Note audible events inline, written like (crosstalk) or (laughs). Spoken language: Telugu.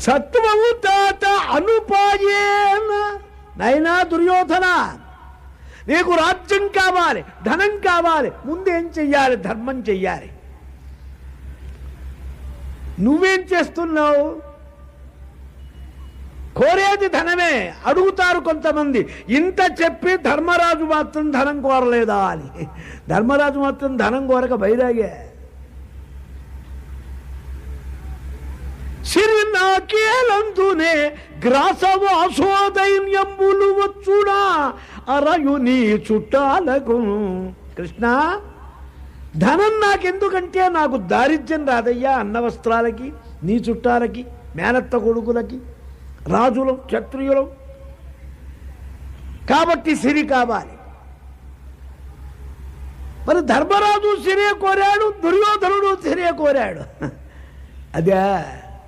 సత్వము తాత అనుపాయేన. నైనా దుర్యోధన నీకు రాజ్యం కావాలి ధనం కావాలి ముందేం చెయ్యాలి ధర్మం చెయ్యాలి. నువ్వేం చేస్తున్నావు? కోరేది ధనమే అడుగుతారు కొంతమంది. ఇంత చెప్పి ధర్మరాజు మాత్రం ధనం కోరలేదా అని. ధర్మరాజు మాత్రం ధనం కోరక బైరాగే సిరి నాకేలందునే గ్రాసవాసోదైన్యంబులు వచ్చుడా అరయు నీ చుట్టాలకు కృష్ణ ధనం నాకెందుకంటే నాకు దారిద్ర్యం రాదయ్యా అన్న వస్త్రాలకి నీ చుట్టాలకి మేనత్త కొడుకులకి రాజులం క్షత్రియులం. కాబట్టి సిరి కావాలి. మరి ధర్మరాజు సిరే కోరాడు దుర్యోధనుడు సిరే కోరాడు. (laughs) అదే